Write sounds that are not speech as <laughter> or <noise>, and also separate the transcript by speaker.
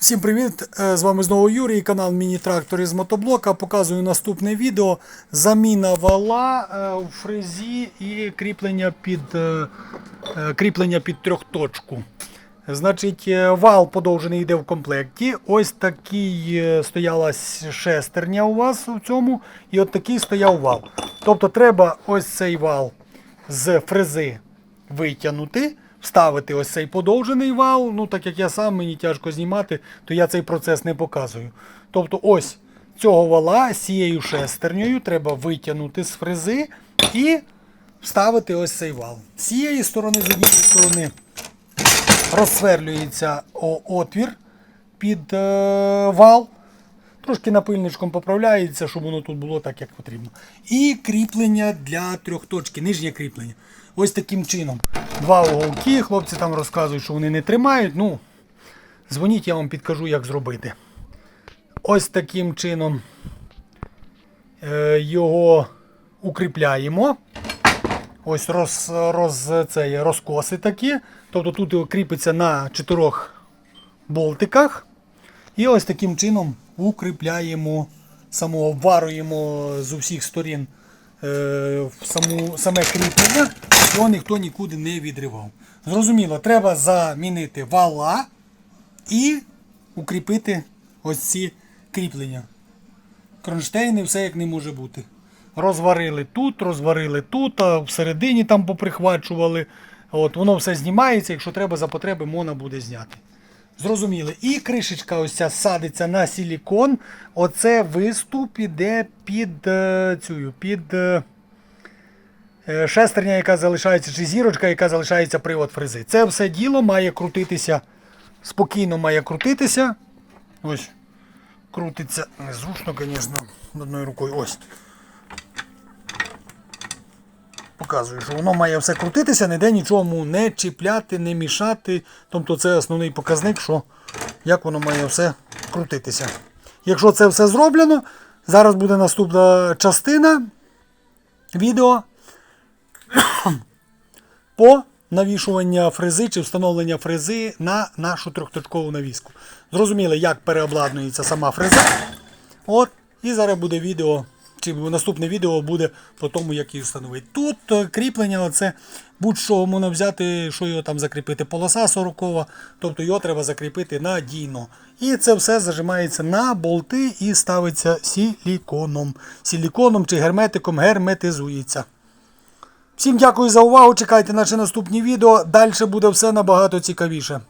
Speaker 1: Всім привіт! Е, З вами знову Юрій, канал Міні-трактор із мотоблока. Показую наступне відео. Заміна вала е, у фрезі і кріплення під, е, кріплення під трьохточку. Значить, вал подовжений йде в комплекті. Ось такий стояла шестерня у вас у цьому, і от такий стояв вал. Тобто треба ось цей вал з фрези витягнути, вставити ось цей подовжений вал. Ну, так як я сам, мені тяжко знімати, то я цей процес не показую. Тобто, ось цього вала з цією шестернею треба витягнути з фрези і вставити ось цей вал. З цієї сторони, з однієї сторони, розсверлюється отвір під е, вал. Трошки напильничком поправляється, щоб воно тут було так, як потрібно. І кріплення для трьохточки, нижнє кріплення. Ось таким чином. Два уголки, хлопці там розказують, що вони не тримають. Ну, дзвоніть, я вам підкажу, як зробити. Ось таким чином е, його укріпляємо. Ось роз, роз, це, розкоси такі. Тобто тут його кріпиться на чотирьох болтиках. І ось таким чином укріпляємо, само обварюємо з усіх сторін е, саму, саме кріплення, його ніхто нікуди не відривав. Зрозуміло, треба замінити вала і укріпити ось ці кріплення. Кронштейни, все як не може бути. Розварили тут, розварили тут, а всередині там поприхвачували. От, воно все знімається, якщо треба за потреби, можна буде зняти. Зрозуміли. І кришечка ось ця садиться на силікон. Оце виступ іде під е, цю, під е, е, шестерня, яка залишається, чи зірочка, яка залишається привод фрези. Це все діло має крутитися, спокійно має крутитися. Ось. Крутиться незручно, звісно, одною рукою. Ось. Показую, що воно має все крутитися, ніде нічому не чіпляти, не мішати. Тобто це основний показник, що як воно має все крутитися. Якщо це все зроблено, зараз буде наступна частина відео <coughs> по навішування фрези чи встановлення фрези на нашу трьохточкову навіску. Зрозуміли, як переобладнується сама фреза. От, і зараз буде відео, чи наступне відео буде по тому, як її встановити. Тут е, кріплення, оце будь-що можна взяти, що його там закріпити. Полоса 40, тобто його треба закріпити надійно. І це все зажимається на болти і ставиться силіконом. Силіконом чи герметиком герметизується. Всім дякую за увагу. Чекайте наші наступні відео. Далі буде все набагато цікавіше.